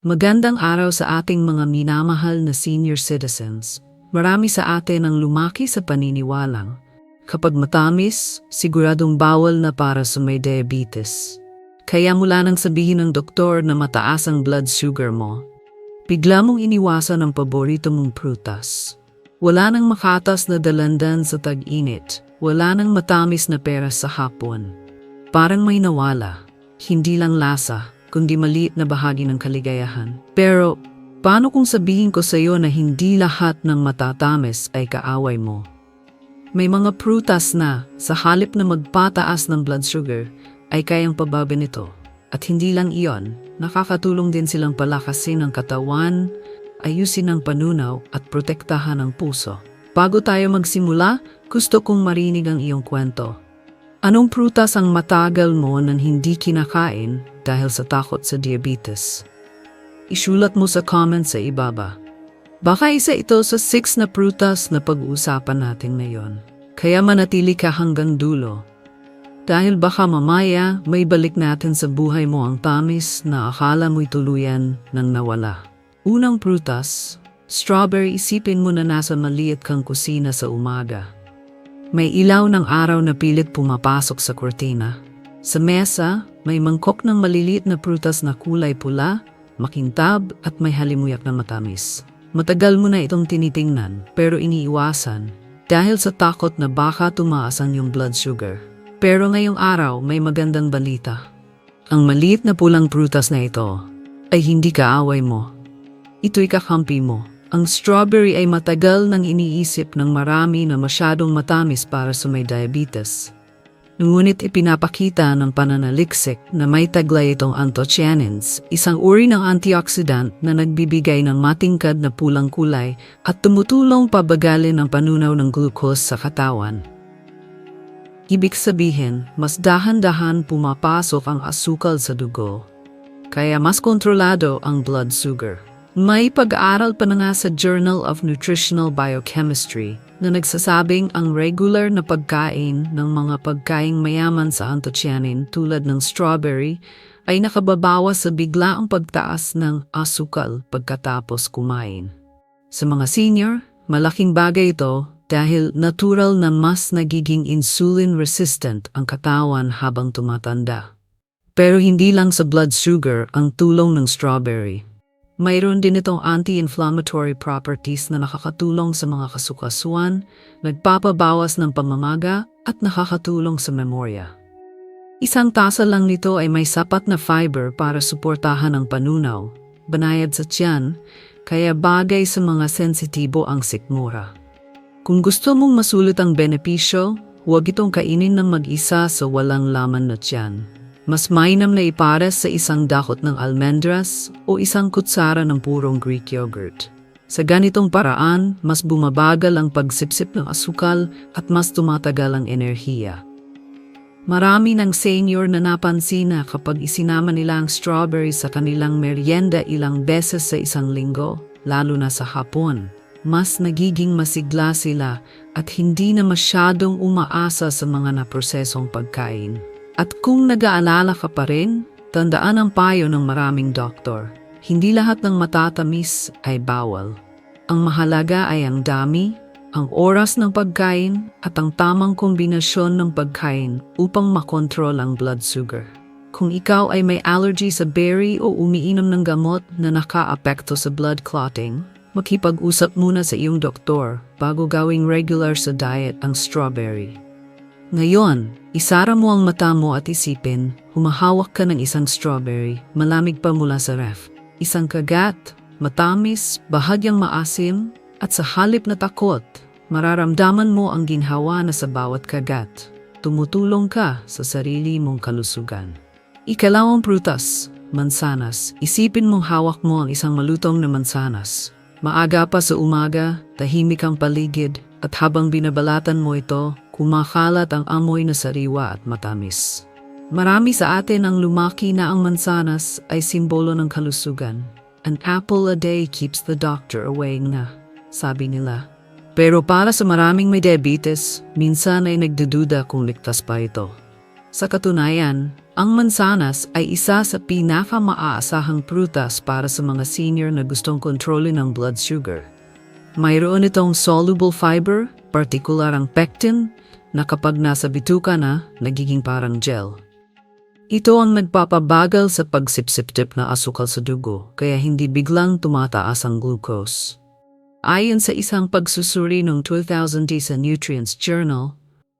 Magandang araw sa ating mga minamahal na senior citizens. Marami sa atin ang lumaki sa paniniwalang. Kapag matamis, siguradong bawal na para sa may diabetes. Kaya mula nang sabihin ng doktor na mataas ang blood sugar mo, bigla mong iniwasan ang paborito mong prutas. Wala nang makatas na dalandan sa tag-init. Wala nang matamis na pera sa hapon. Parang may nawala. Hindi lang lasa, kundi maliit na bahagi ng kaligayahan. Pero, paano kung sabihin ko sa iyo na hindi lahat ng matatamis ay kaaway mo? May mga prutas na, sa halip na magpataas ng blood sugar, ay kayang pababi nito. At hindi lang iyon, nakakatulong din silang palakasin ang katawan, ayusin ang panunaw at protektahan ang puso. Bago tayo magsimula, gusto kong marinig ang iyong kwento. Anong prutas ang matagal mo nang hindi kinakain dahil sa takot sa diabetes? Isulat mo sa comment sa ibaba. Baka isa ito sa six na prutas na pag-uusapan natin ngayon. Kaya manatili ka hanggang dulo. Dahil baka mamaya may balik natin sa buhay mo ang tamis na akala mo'y tuluyan nang nawala. Unang prutas, strawberry isipin mo na nasa maliit kang kusina sa umaga. May ilaw ng araw na pilit pumapasok sa kurtina. Sa mesa, may mangkok ng maliliit na prutas na kulay pula, makintab at may halimuyak na matamis. Matagal mo na itong tinitingnan pero iniiwasan dahil sa takot na baka tumaas ang iyong blood sugar. Pero ngayong araw may magandang balita. Ang maliit na pulang prutas na ito ay hindi kaaway mo. Ito'y kakampi mo. Ang strawberry ay matagal nang iniisip ng marami na masyadong matamis para sa may diabetes. Ngunit ipinapakita ng pananaliksik na may taglay itong anthocyanins, isang uri ng antioxidant na nagbibigay ng matingkad na pulang kulay at tumutulong pabagalin ang panunaw ng glucose sa katawan. Ibig sabihin, mas dahan-dahan pumapasok ang asukal sa dugo, kaya mas kontrolado ang blood sugar. May pag-aaral pa na nga sa Journal of Nutritional Biochemistry na nagsasabing ang regular na pagkain ng mga pagkaing mayaman sa anthocyanin tulad ng strawberry ay nakababawas sa biglaang pagtaas ng asukal pagkatapos kumain. Sa mga senior, malaking bagay ito dahil natural na mas nagiging insulin resistant ang katawan habang tumatanda. Pero hindi lang sa blood sugar ang tulong ng strawberry. Mayroon din itong anti-inflammatory properties na nakakatulong sa mga kasukasuan, nagpapabawas ng pamamaga at nakakatulong sa memorya. Isang tasa lang nito ay may sapat na fiber para suportahan ang panunaw, banayad sa tiyan, kaya bagay sa mga sensitibo ang sikmura. Kung gusto mong masulit ang benepisyo, huwag itong kainin ng mag-isa sa walang laman na tiyan. Mas mainam na ipares sa isang dakot ng almendras o isang kutsara ng purong Greek yogurt. Sa ganitong paraan, mas bumabagal ang pagsipsip ng asukal at mas tumatagal ang enerhiya. Marami ng senior na napansin na kapag isinama nila ang strawberry sa kanilang merienda ilang beses sa isang linggo, lalo na sa hapon, mas nagiging masigla sila at hindi na masyadong umaasa sa mga naprosesong pagkain. At kung nag-aalala ka pa rin, tandaan ang payo ng maraming doktor. Hindi lahat ng matatamis ay bawal. Ang mahalaga ay ang dami, ang oras ng pagkain at ang tamang kombinasyon ng pagkain upang makontrol ang blood sugar. Kung ikaw ay may allergy sa berry o umiinom ng gamot na nakaapekto sa blood clotting, makipag-usap muna sa iyong doktor bago gawing regular sa diet ang strawberry. Ngayon, isara mo ang mata mo at isipin, humahawak ka ng isang strawberry, malamig pa mula sa ref. Isang kagat, matamis, bahagyang maasim, at sa halip na takot, mararamdaman mo ang ginhawa na sa bawat kagat. Tumutulong ka sa sarili mong kalusugan. Ikalawang prutas, mansanas. Isipin mong hawak mo ang isang malutong na mansanas. Maaga pa sa umaga, tahimik ang paligid, at habang binabalatan mo ito, kumakalat ang amoy na sariwa at matamis. Marami sa atin ang lumaki na ang mansanas ay simbolo ng kalusugan. An apple a day keeps the doctor away na, sabi nila. Pero para sa maraming may diabetes, minsan ay nagdududa kung ligtas pa ito. Sa katunayan, Ang mansanas ay isa sa pinaka-maaasahang prutas para sa mga senior na gustong kontrolin ang blood sugar. Mayroon itong soluble fiber, partikular ang pectin, na kapag nasa bituka na, nagiging parang gel. Ito ang nagpapabagal sa pagsipsip-tip na asukal sa dugo, kaya hindi biglang tumataas ang glucose. Ayon sa isang pagsusuri noong 2000 sa Nutrients Journal,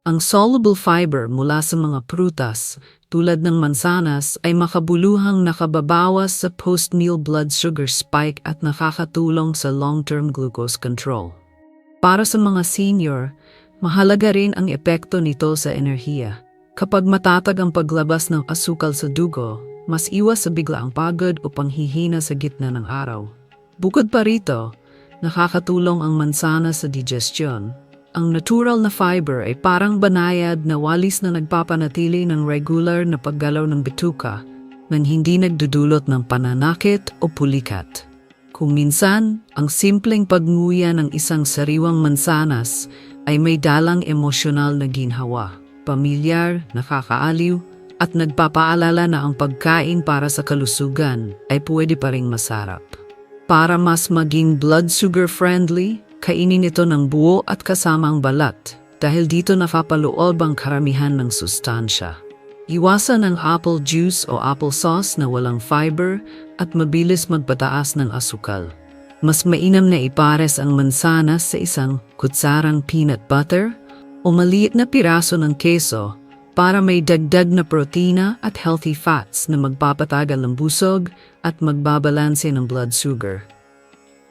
ang soluble fiber mula sa mga prutas tulad ng mansanas ay makabuluhang nakababawas sa post-meal blood sugar spike at nakakatulong sa long-term glucose control. Para sa mga senior, mahalaga rin ang epekto nito sa enerhiya. Kapag matatag ang paglabas ng asukal sa dugo, mas iwas sa biglaang pagod o panghihina sa gitna ng araw. Bukod pa rito, nakakatulong ang mansana sa digestion. Ang natural na fiber ay parang banayad na walis na nagpapanatili ng regular na paggalaw ng bituka nang hindi nagdudulot ng pananakit o pulikat. Kung minsan, ang simpleng pagnguya ng isang sariwang mansanas ay may dalang emosyonal na ginhawa, pamilyar, nakakaaliw, at nagpapaalala na ang pagkain para sa kalusugan ay pwede pa ring masarap. Para mas maging blood sugar friendly, kainin ito ng buo at kasama ang balat dahil dito nakapaloob ang karamihan ng sustansya. Iwasan ang apple juice o apple sauce na walang fiber at mabilis magpataas ng asukal. Mas mainam na ipares ang mansanas sa isang kutsarang peanut butter o maliit na piraso ng keso para may dagdag na protina at healthy fats na magpapatagal ng busog at magbabalanse ng blood sugar.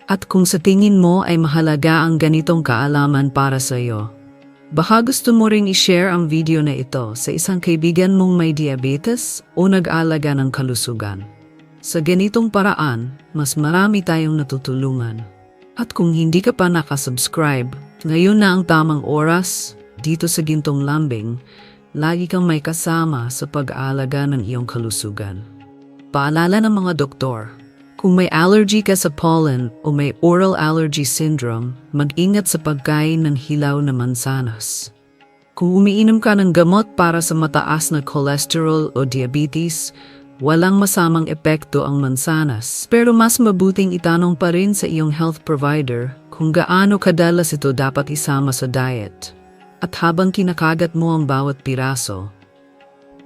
At kung sa tingin mo ay mahalaga ang ganitong kaalaman para sa iyo, baka gusto mo ring i-share ang video na ito sa isang kaibigan mong may diabetes o nag-alaga ng kalusugan. Sa ganitong paraan, mas marami tayong natutulungan. At kung hindi ka pa nakasubscribe, ngayon na ang tamang oras dito sa Gintong Lambing, lagi kang may kasama sa pag-aalaga ng iyong kalusugan. Paalala ng mga doktor, kung may allergy ka sa pollen o may oral allergy syndrome, mag-ingat sa pagkain ng hilaw na mansanas. Kung umiinom ka ng gamot para sa mataas na cholesterol o diabetes, walang masamang epekto ang mansanas. Pero mas mabuting itanong pa rin sa iyong health provider kung gaano kadalas ito dapat isama sa diet. At habang kinakagat mo ang bawat piraso,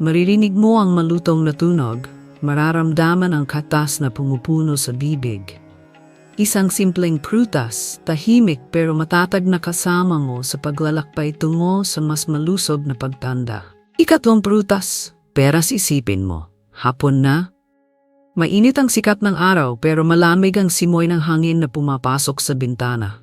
maririnig mo ang malutong na tunog mararamdaman ang katas na pumupuno sa bibig. Isang simpleng prutas, tahimik pero matatag na kasama mo sa paglalakbay tungo sa mas malusog na pagtanda. Ikatlong prutas, peras isipin mo. Hapon na? Mainit ang sikat ng araw pero malamig ang simoy ng hangin na pumapasok sa bintana.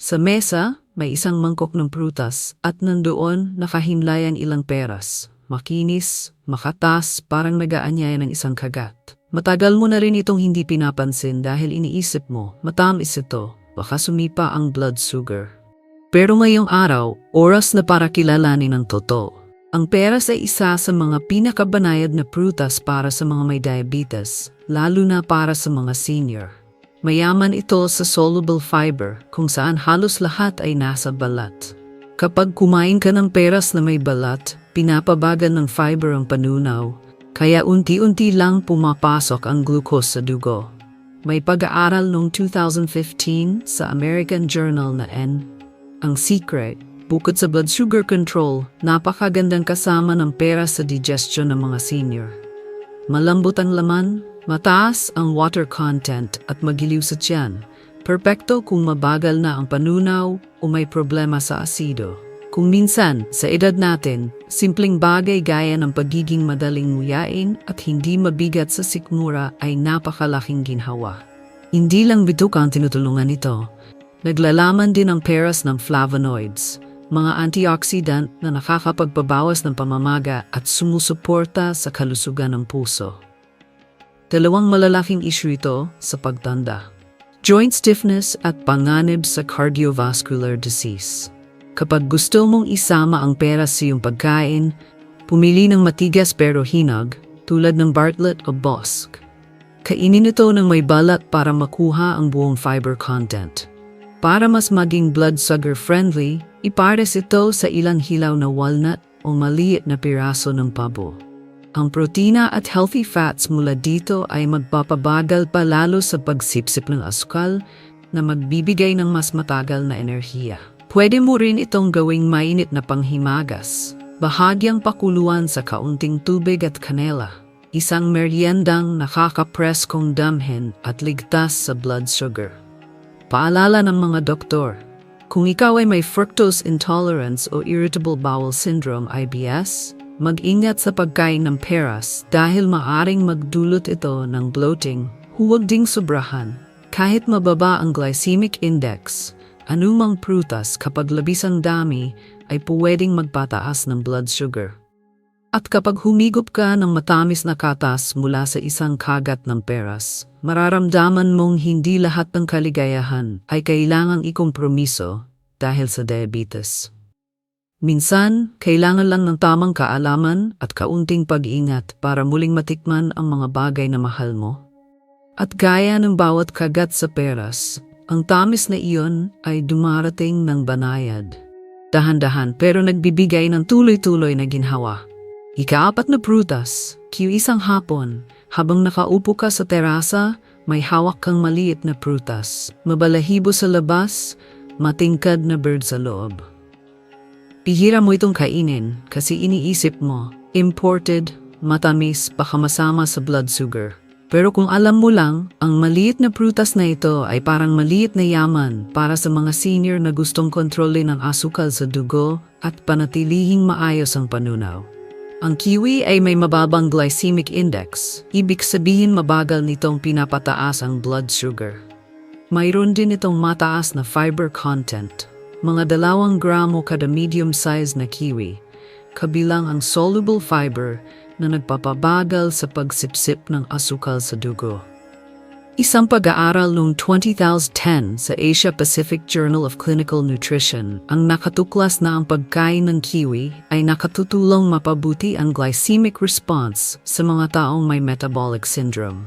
Sa mesa, may isang mangkok ng prutas at nandoon nakahimlayan ilang peras makinis, makatas, parang nagaanyaya ng isang kagat. Matagal mo na rin itong hindi pinapansin dahil iniisip mo, matamis ito, baka sumipa ang blood sugar. Pero ngayong araw, oras na para kilalanin ang totoo. Ang peras ay isa sa mga pinakabanayad na prutas para sa mga may diabetes, lalo na para sa mga senior. Mayaman ito sa soluble fiber kung saan halos lahat ay nasa balat. Kapag kumain ka ng peras na may balat, pinapabagal ng fiber ang panunaw, kaya unti-unti lang pumapasok ang glucose sa dugo. May pag-aaral noong 2015 sa American Journal na N. Ang secret, bukod sa blood sugar control, napakagandang kasama ng pera sa digestion ng mga senior. Malambot ang laman, mataas ang water content at magiliw sa tiyan. Perpekto kung mabagal na ang panunaw o may problema sa asido. Kung minsan, sa edad natin, simpleng bagay gaya ng pagiging madaling nguyain at hindi mabigat sa sikmura ay napakalaking ginhawa. Hindi lang bituka ang tinutulungan nito. Naglalaman din ang peras ng flavonoids, mga antioxidant na nakakapagpabawas ng pamamaga at sumusuporta sa kalusugan ng puso. Dalawang malalaking issue ito sa pagtanda. Joint stiffness at panganib sa cardiovascular disease. Kapag gusto mong isama ang pera sa iyong pagkain, pumili ng matigas pero hinag tulad ng Bartlett o Bosk. Kainin ito ng may balat para makuha ang buong fiber content. Para mas maging blood sugar friendly, ipares ito sa ilang hilaw na walnut o maliit na piraso ng pabo. Ang protina at healthy fats mula dito ay magpapabagal pa lalo sa pagsipsip ng asukal na magbibigay ng mas matagal na enerhiya. Pwede mo rin itong gawing mainit na panghimagas. Bahagyang pakuluan sa kaunting tubig at kanela. Isang meriendang nakakapress kong damhin at ligtas sa blood sugar. Paalala ng mga doktor, kung ikaw ay may fructose intolerance o irritable bowel syndrome IBS, mag-ingat sa pagkain ng peras dahil maaring magdulot ito ng bloating. Huwag ding sobrahan. Kahit mababa ang glycemic index, anumang prutas kapag labis ang dami ay pwedeng magpataas ng blood sugar. At kapag humigop ka ng matamis na katas mula sa isang kagat ng peras, mararamdaman mong hindi lahat ng kaligayahan ay kailangang ikompromiso dahil sa diabetes. Minsan, kailangan lang ng tamang kaalaman at kaunting pag-ingat para muling matikman ang mga bagay na mahal mo. At gaya ng bawat kagat sa peras, ang tamis na iyon ay dumarating ng banayad. Dahan-dahan pero nagbibigay ng tuloy-tuloy na ginhawa. Ikaapat na prutas, Q isang hapon, habang nakaupo ka sa terasa, may hawak kang maliit na prutas, mabalahibo sa labas, matingkad na bird sa loob. Pihira mo itong kainin kasi iniisip mo, imported, matamis, baka masama sa blood sugar. Pero kung alam mo lang, ang maliit na prutas na ito ay parang maliit na yaman para sa mga senior na gustong kontrolin ang asukal sa dugo at panatilihing maayos ang panunaw. Ang kiwi ay may mababang glycemic index, ibig sabihin mabagal nitong pinapataas ang blood sugar. Mayroon din itong mataas na fiber content, mga dalawang gramo kada medium-sized na kiwi, kabilang ang soluble fiber na nagpapabagal sa pagsipsip ng asukal sa dugo. Isang pag-aaral noong 2010 sa Asia Pacific Journal of Clinical Nutrition ang nakatuklas na ang pagkain ng kiwi ay nakatutulong mapabuti ang glycemic response sa mga taong may metabolic syndrome.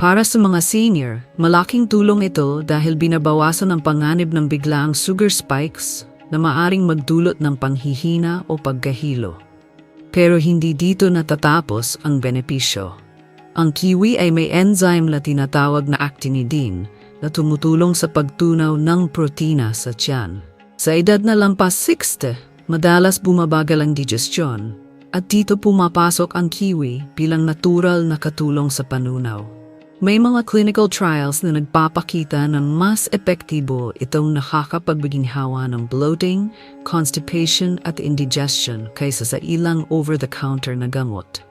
Para sa mga senior, malaking tulong ito dahil binabawasan ang panganib ng biglaang sugar spikes na maaring magdulot ng panghihina o pagkahilo. Pero hindi dito natatapos ang benepisyo. Ang kiwi ay may enzyme na tinatawag na actinidine na tumutulong sa pagtunaw ng protina sa tiyan. Sa edad na lampas 60, madalas bumabagal ang digestion at dito pumapasok ang kiwi bilang natural na katulong sa panunaw. May mga clinical trials na nagpapakita na mas epektibo itong nakakapagbiginhawa ng bloating, constipation at indigestion kaysa sa ilang over-the-counter na gamot.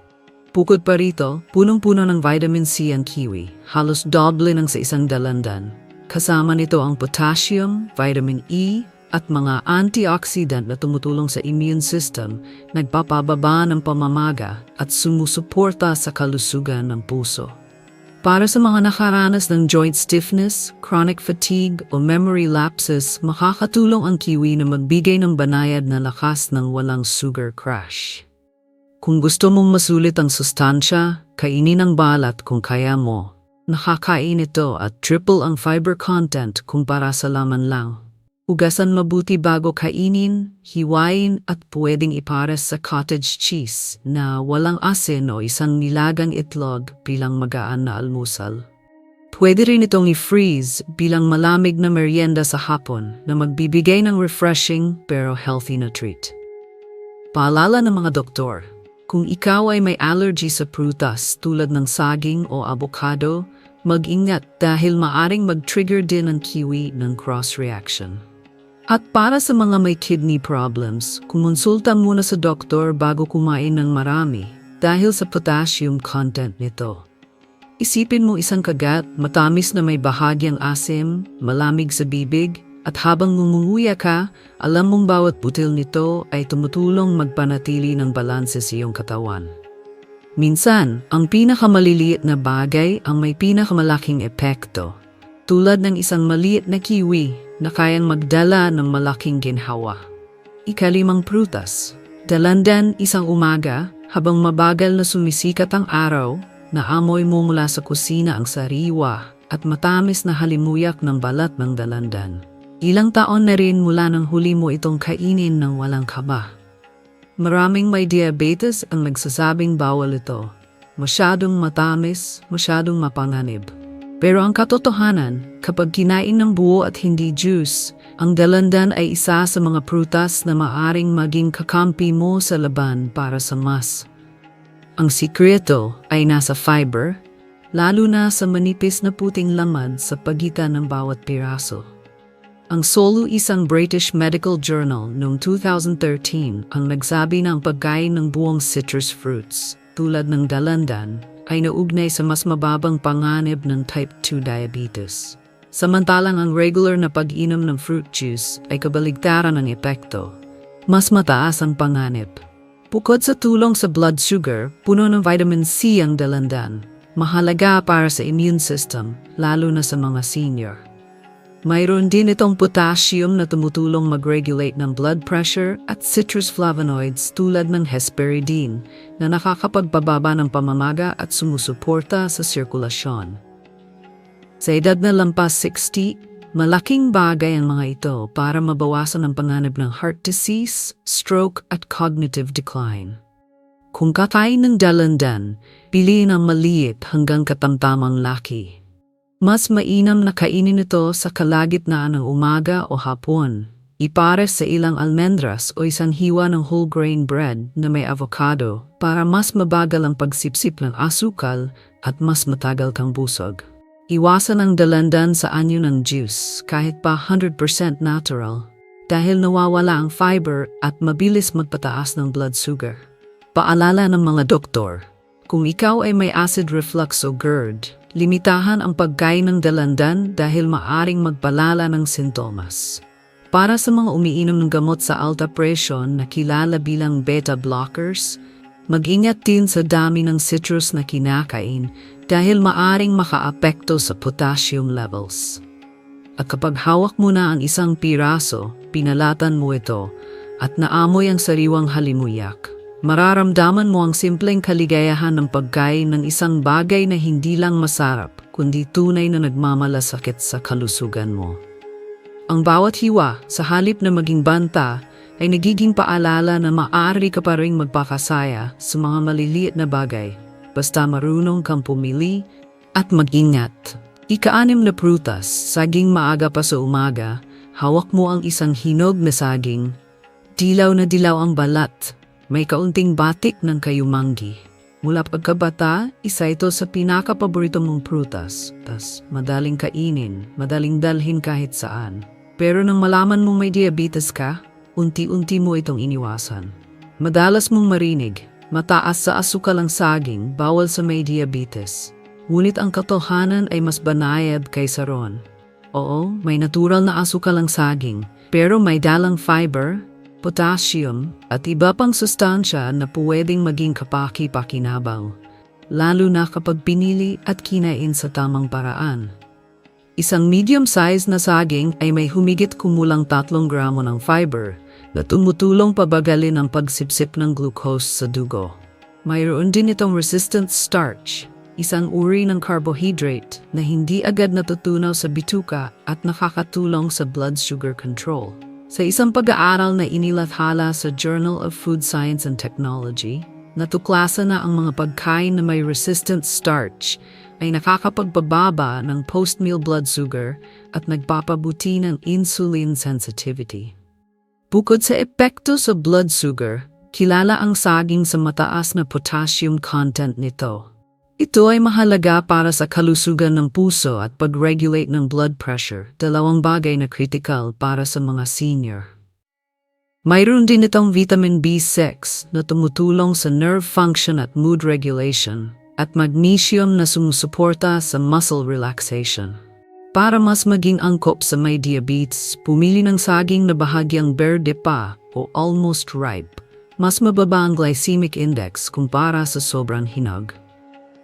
Bukod pa rito, punong-puno ng vitamin C ang kiwi, halos doble ng sa isang dalandan. Kasama nito ang potassium, vitamin E, at mga antioxidant na tumutulong sa immune system, nagpapababa ng pamamaga at sumusuporta sa kalusugan ng puso. Para sa mga nakaranas ng joint stiffness, chronic fatigue o memory lapses, makakatulong ang kiwi na magbigay ng banayad na lakas ng walang sugar crash. Kung gusto mong masulit ang sustansya, kainin ang balat kung kaya mo. Nakakain ito at triple ang fiber content kumpara sa laman lang. Ugasan mabuti bago kainin, hiwain at pwedeng ipares sa cottage cheese na walang asin o isang nilagang itlog bilang magaan na almusal. Pwede rin itong i-freeze bilang malamig na merienda sa hapon na magbibigay ng refreshing pero healthy na treat. Paalala ng mga doktor, kung ikaw ay may allergy sa prutas tulad ng saging o avocado, mag-ingat dahil maaring mag-trigger din ang kiwi ng cross-reaction. At para sa mga may kidney problems, kumonsulta muna sa doktor bago kumain ng marami dahil sa potassium content nito. Isipin mo isang kagat, matamis na may bahagyang asim, malamig sa bibig, at habang ngumunguya ka, alam mong bawat butil nito ay tumutulong magpanatili ng balanse sa iyong katawan. Minsan, ang pinakamaliliit na bagay ang may pinakamalaking epekto, tulad ng isang maliit na kiwi na kayang magdala ng malaking ginhawa. Ikalimang prutas. Dalandan isang umaga habang mabagal na sumisikat ang araw, naamoy mo mula sa kusina ang sariwa at matamis na halimuyak ng balat ng dalandan. Ilang taon na rin mula nang huli mo itong kainin ng walang kaba. Maraming may diabetes ang nagsasabing bawal ito. Masyadong matamis, masyadong mapanganib. Pero ang katotohanan, kapag kinain ng buo at hindi juice, ang dalandan ay isa sa mga prutas na maaring maging kakampi mo sa laban para sa mas. Ang sikreto ay nasa fiber, lalo na sa manipis na puting laman sa pagitan ng bawat piraso. Ang Solo isang British medical journal noong 2013 ang nagsabi na ang pagkain ng buong citrus fruits tulad ng dalandan ay naugnay sa mas mababang panganib ng type 2 diabetes. Samantalang ang regular na pag-inom ng fruit juice ay kabaligtaran ng epekto. Mas mataas ang panganib. Bukod sa tulong sa blood sugar, puno ng vitamin C ang dalandan. Mahalaga para sa immune system, lalo na sa mga senior. Mayroon din itong potassium na tumutulong mag-regulate ng blood pressure at citrus flavonoids tulad ng hesperidine na nakakapagpababa ng pamamaga at sumusuporta sa sirkulasyon. Sa edad na lampas 60, malaking bagay ang mga ito para mabawasan ang panganib ng heart disease, stroke at cognitive decline. Kung kakain ng dalandan, piliin ang maliit hanggang katamtamang laki. Mas mainam na kainin ito sa kalagitnaan ng umaga o hapon. Ipares sa ilang almendras o isang hiwa ng whole grain bread na may avocado para mas mabagal ang pagsipsip ng asukal at mas matagal kang busog. Iwasan ang dalandan sa anyo ng juice kahit pa 100% natural dahil nawawala ang fiber at mabilis magpataas ng blood sugar. Paalala ng mga doktor, kung ikaw ay may acid reflux o GERD, limitahan ang pagkain ng dalandan dahil maaring magpalala ng sintomas. Para sa mga umiinom ng gamot sa alta presyon na kilala bilang beta blockers, mag-ingat din sa dami ng citrus na kinakain dahil maaring makaapekto sa potassium levels. At kapag hawak mo na ang isang piraso, pinalatan mo ito at naamoy ang sariwang halimuyak. Mararamdaman mo ang simpleng kaligayahan ng pagkain ng isang bagay na hindi lang masarap, kundi tunay na nagmamalasakit sa kalusugan mo. Ang bawat hiwa, sa halip na maging banta, ay nagiging paalala na maaari ka pa rin magpakasaya sa mga maliliit na bagay, basta marunong kang pumili at mag-ingat. Ikaanim na prutas, saging maaga pa sa umaga, hawak mo ang isang hinog na saging, dilaw na dilaw ang balat, may kaunting batik ng kayumanggi. Mula pagkabata, isa ito sa pinakapaborito mong prutas. Tas madaling kainin, madaling dalhin kahit saan. Pero nang malaman mong may diabetes ka, unti-unti mo itong iniwasan. Madalas mong marinig, mataas sa asukal ang saging, bawal sa may diabetes. Ngunit ang katotohanan ay mas banayad kaysa ron. Oo, may natural na asukal ang saging, pero may dalang fiber, potassium at iba pang sustansya na pwedeng maging kapaki-pakinabang, lalo na kapag pinili at kinain sa tamang paraan. Isang medium-sized na saging ay may humigit kumulang 3 gramo ng fiber na tumutulong pabagalin ang pagsipsip ng glucose sa dugo. Mayroon din itong resistant starch, isang uri ng carbohydrate na hindi agad natutunaw sa bituka at nakakatulong sa blood sugar control. Sa isang pag-aaral na inilathala sa Journal of Food Science and Technology, natuklasan na ang mga pagkain na may resistant starch ay nakakapagpababa ng post-meal blood sugar at nagpapabuti ng insulin sensitivity. Bukod sa epekto sa blood sugar, kilala ang saging sa mataas na potassium content nito. Ito ay mahalaga para sa kalusugan ng puso at pag-regulate ng blood pressure, dalawang bagay na critical para sa mga senior. Mayroon din itong vitamin B6 na tumutulong sa nerve function at mood regulation at magnesium na sumusuporta sa muscle relaxation. Para mas maging angkop sa may diabetes, pumili ng saging na bahagyang berde pa o almost ripe. Mas mababa ang glycemic index kumpara sa sobrang hinog.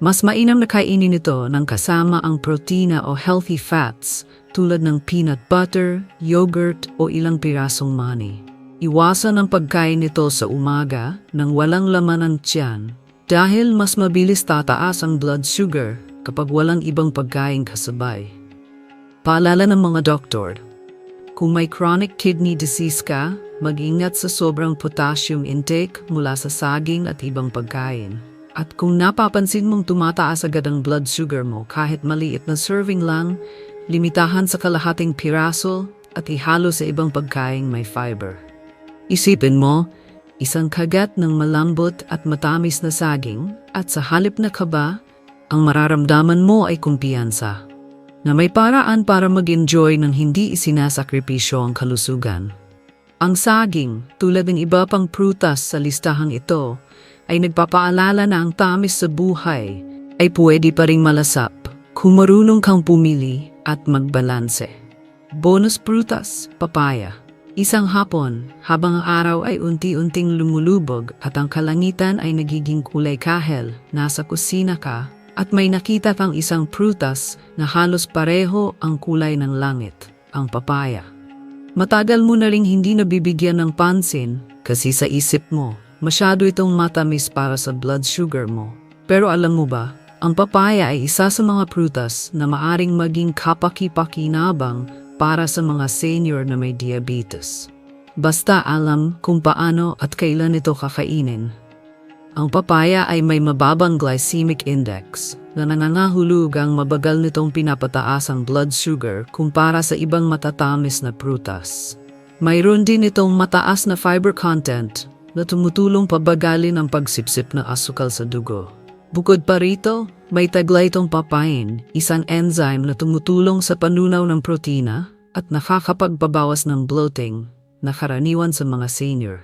Mas mainam na kainin ito ng kasama ang protina o healthy fats tulad ng peanut butter, yogurt o ilang pirasong mani. Iwasan ang pagkain nito sa umaga nang walang laman ng tiyan dahil mas mabilis tataas ang blood sugar kapag walang ibang pagkain kasabay. Paalala ng mga doktor, Kung may chronic kidney disease ka, mag-ingat sa sobrang potassium intake mula sa saging at ibang pagkain. At kung napapansin mong tumataas agad ang blood sugar mo kahit maliit na serving lang, limitahan sa kalahating piraso at ihalo sa ibang pagkain may fiber. Isipin mo, isang kagat ng malambot at matamis na saging at sa halip na kaba, ang mararamdaman mo ay kumpiyansa na may paraan para mag-enjoy ng hindi isinasakripisyo ang kalusugan. Ang saging, tulad ng iba pang prutas sa listahang ito, ay nagpapaalala na ang tamis sa buhay ay pwede pa ring malasap kung marunong kang pumili at magbalanse. Bonus prutas, papaya. Isang hapon, habang ang araw ay unti-unting lumulubog at ang kalangitan ay nagiging kulay kahel, nasa kusina ka at may nakita kang isang prutas na halos pareho ang kulay ng langit, ang papaya. Matagal mo na ring hindi nabibigyan ng pansin kasi sa isip mo, masyado itong matamis para sa blood sugar mo. Pero alam mo ba, ang papaya ay isa sa mga prutas na maaring maging kapaki-pakinabang para sa mga senior na may diabetes. Basta alam kung paano at kailan ito kakainin. Ang papaya ay may mababang glycemic index na nangangahulog ang mabagal nitong pinapataas ang blood sugar kumpara sa ibang matatamis na prutas. Mayroon din itong mataas na fiber content na tumutulong pabagalin ang pagsipsip ng asukal sa dugo. Bukod pa rito, may taglay itong papain, isang enzyme na tumutulong sa panunaw ng protina at nakakapagpabawas ng bloating na karaniwan sa mga senior.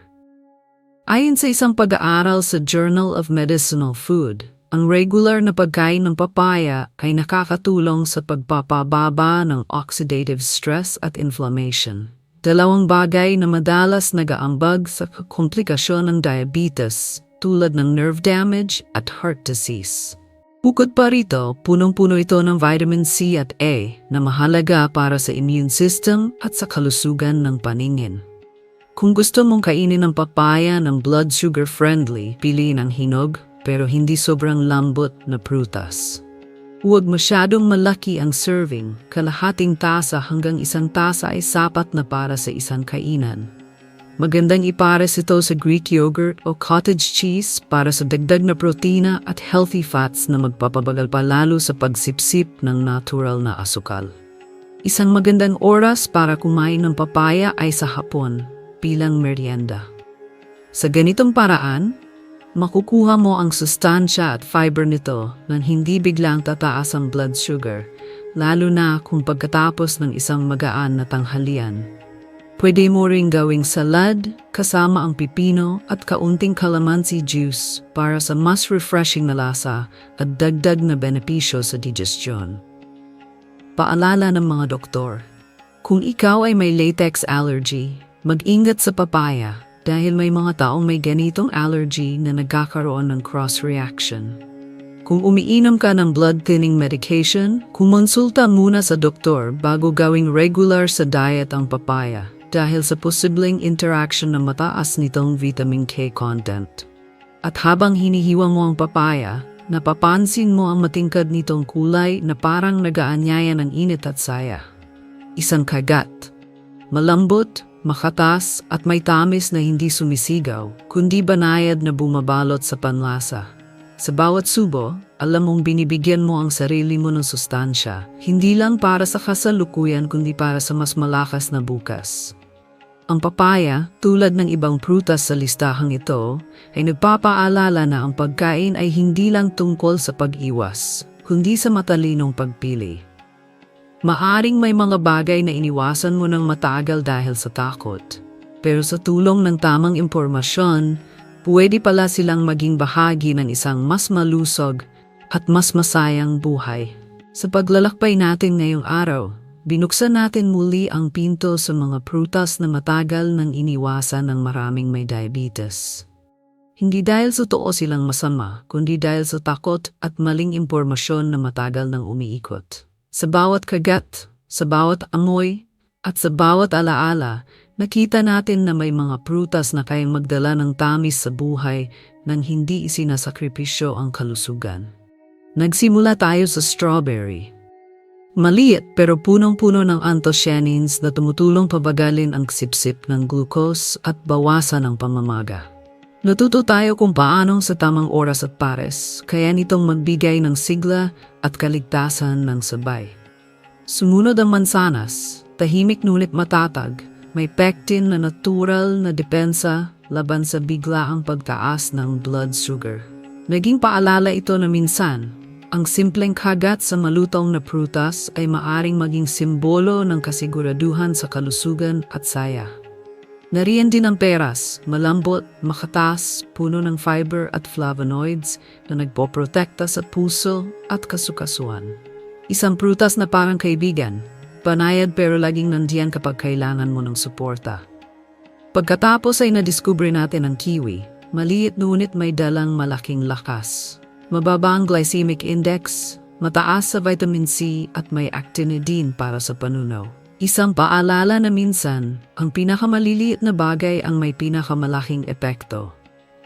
Ayon sa isang pag-aaral sa Journal of Medicinal Food, ang regular na pagkain ng papaya ay nakakatulong sa pagpapababa ng oxidative stress at inflammation. Dalawang bagay na madalas nagaambag sa komplikasyon ng diabetes tulad ng nerve damage at heart disease. Bukod pa rito, punong-puno ito ng vitamin C at A na mahalaga para sa immune system at sa kalusugan ng paningin. Kung gusto mong kainin ng papaya ng blood sugar friendly, piliin ang hinog pero hindi sobrang lambot na prutas. Huwag masyadong malaki ang serving, kalahating tasa hanggang isang tasa ay sapat na para sa isang kainan. Magandang ipares ito sa Greek yogurt o cottage cheese para sa dagdag na protina at healthy fats na magpapabagal pa lalo sa pagsipsip ng natural na asukal. Isang magandang oras para kumain ng papaya ay sa hapon bilang merienda. Sa ganitong paraan, makukuha mo ang sustansya at fiber nito nang hindi biglang tataas ang blood sugar, lalo na kung pagkatapos ng isang magaan na tanghalian. Pwede mo ring gawing salad kasama ang pipino at kaunting calamansi juice para sa mas refreshing na lasa at dagdag na benepisyo sa digestion. Paalala ng mga doktor, kung ikaw ay may latex allergy, Mag-ingat sa papaya dahil may mga taong may ganitong allergy na nagkakaroon ng cross-reaction. Kung umiinom ka ng blood thinning medication, kumonsulta muna sa doktor bago gawing regular sa diet ang papaya dahil sa posibleng interaction na mataas nitong vitamin K content. At habang hinihiwa mo ang papaya, napapansin mo ang matingkad nitong kulay na parang nagaanyaya ng init at saya. Isang kagat. Malambot, makatas at may tamis na hindi sumisigaw, kundi banayad na bumabalot sa panlasa. Sa bawat subo, alam mong binibigyan mo ang sarili mo ng sustansya, hindi lang para sa kasalukuyan kundi para sa mas malakas na bukas. Ang papaya, tulad ng ibang prutas sa listahang ito, ay nagpapaalala na ang pagkain ay hindi lang tungkol sa pag-iwas, kundi sa matalinong pagpili. Maaring may mga bagay na iniwasan mo ng matagal dahil sa takot. Pero sa tulong ng tamang impormasyon, pwede pala silang maging bahagi ng isang mas malusog at mas masayang buhay. Sa paglalakbay natin ngayong araw, binuksan natin muli ang pinto sa mga prutas na matagal nang iniwasan ng maraming may diabetes. Hindi dahil sa totoo silang masama, kundi dahil sa takot at maling impormasyon na matagal nang umiikot. Sa bawat kagat, sa bawat amoy, at sa bawat alaala, nakita natin na may mga prutas na kayang magdala ng tamis sa buhay nang hindi isinasakripisyo ang kalusugan. Nagsimula tayo sa strawberry. Maliit pero punong-puno ng anthocyanins na tumutulong pabagalin ang sipsip ng glucose at bawasan ang pamamaga. Natuto tayo kung paanong sa tamang oras at pares, kaya nitong magbigay ng sigla at kaligtasan ng sabay. Sumunod ang mansanas, tahimik ngunit matatag, may pectin na natural na depensa laban sa biglaang pagtaas ng blood sugar. Naging paalala ito na minsan, ang simpleng kagat sa malutong na prutas ay maaring maging simbolo ng kasiguraduhan sa kalusugan at saya. Nariyan din ang peras, malambot, makatas, puno ng fiber at flavonoids na nagpoprotekta sa puso at kasukasuan. Isang prutas na parang kaibigan, panayad pero laging nandiyan kapag kailangan mo ng suporta. Pagkatapos ay nadiskubre natin ang kiwi, maliit ngunit may dalang malaking lakas. Mababa ang glycemic index, mataas sa vitamin C at may actinidine para sa panunaw. Isang paalala na minsan, ang pinakamaliliit na bagay ang may pinakamalaking epekto.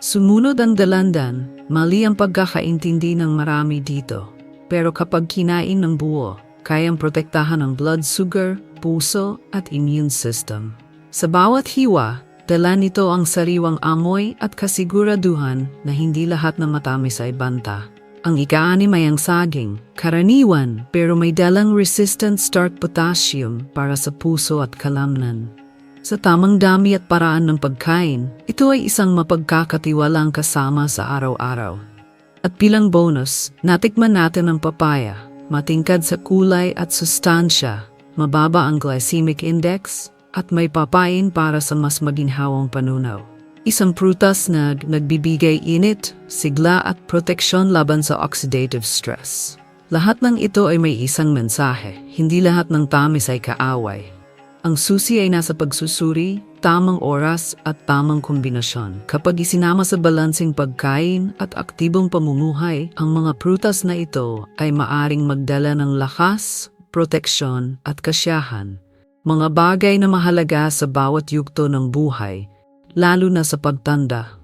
Sumunod ang dalandan, mali ang pagkakaintindi ng marami dito. Pero kapag kinain ng buo, kayang protektahan ang blood sugar, puso at immune system. Sa bawat hiwa, dala nito ang sariwang amoy at kasiguraduhan na hindi lahat ng matamis ay banta. Ang ika-anim ay ang saging, karaniwan pero may dalang resistant starch potassium para sa puso at kalamnan. Sa tamang dami at paraan ng pagkain, ito ay isang mapagkakatiwalang kasama sa araw-araw. At bilang bonus, natikman natin ang papaya, matingkad sa kulay at sustansya, mababa ang glycemic index, at may papain para sa mas maginhawang panunaw. Isang prutas na nagbibigay init, sigla at proteksyon laban sa oxidative stress. Lahat ng ito ay may isang mensahe, hindi lahat ng tamis ay kaaway. Ang susi ay nasa pagsusuri, tamang oras at tamang kombinasyon. Kapag isinama sa balansing pagkain at aktibong pamumuhay, ang mga prutas na ito ay maaring magdala ng lakas, proteksyon at kasyahan. Mga bagay na mahalaga sa bawat yugto ng buhay, lalo na sa pagtanda.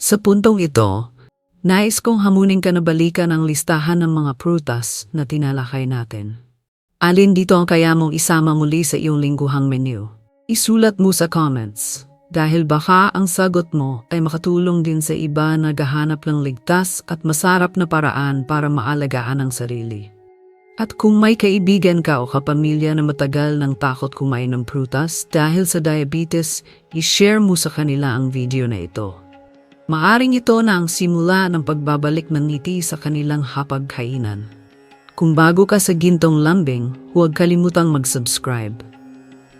Sa puntong ito, nais kong hamunin ka na balikan ang listahan ng mga prutas na tinalakay natin. Alin dito ang kaya mong isama muli sa iyong lingguhang menu? Isulat mo sa comments dahil baka ang sagot mo ay makatulong din sa iba na gahanap ng ligtas at masarap na paraan para maalagaan ang sarili. At kung may kaibigan ka o kapamilya na matagal ng takot kumain ng prutas dahil sa diabetes, i-share mo sa kanila ang video na ito. Maaring ito na ang simula ng pagbabalik ng ngiti sa kanilang hapagkainan. Kung bago ka sa Gintong Lambing, huwag kalimutang mag-subscribe.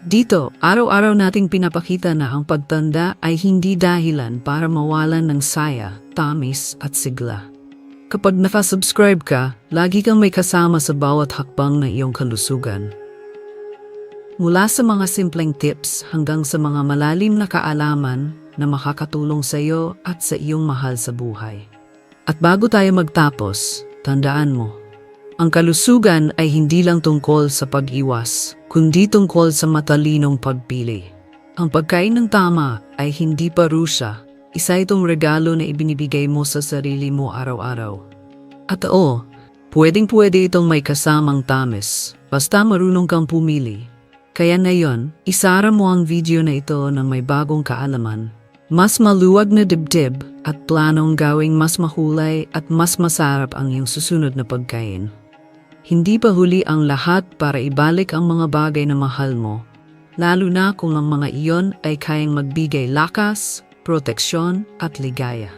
Dito, araw-araw nating pinapakita na ang pagtanda ay hindi dahilan para mawalan ng saya, tamis at sigla. Kapag nakasubscribe ka, lagi kang may kasama sa bawat hakbang ng iyong kalusugan. Mula sa mga simpleng tips hanggang sa mga malalim na kaalaman na makakatulong sa iyo at sa iyong mahal sa buhay. At bago tayo magtapos, tandaan mo, ang kalusugan ay hindi lang tungkol sa pag-iwas, kundi tungkol sa matalinong pagpili. Ang pagkain ng tama ay hindi parusa, isa itong regalo na ibinibigay mo sa sarili mo araw-araw. At oo, pwedeng pwede itong may kasamang tamis, basta marunong kang pumili. Kaya ngayon, isara mo ang video na ito ng may bagong kaalaman, mas maluwag na dibdib at planong gawing mas mahulay at mas masarap ang iyong susunod na pagkain. Hindi pa huli ang lahat para ibalik ang mga bagay na mahal mo, lalo na kung ang mga iyon ay kayang magbigay lakas, proteksyon at ligaya.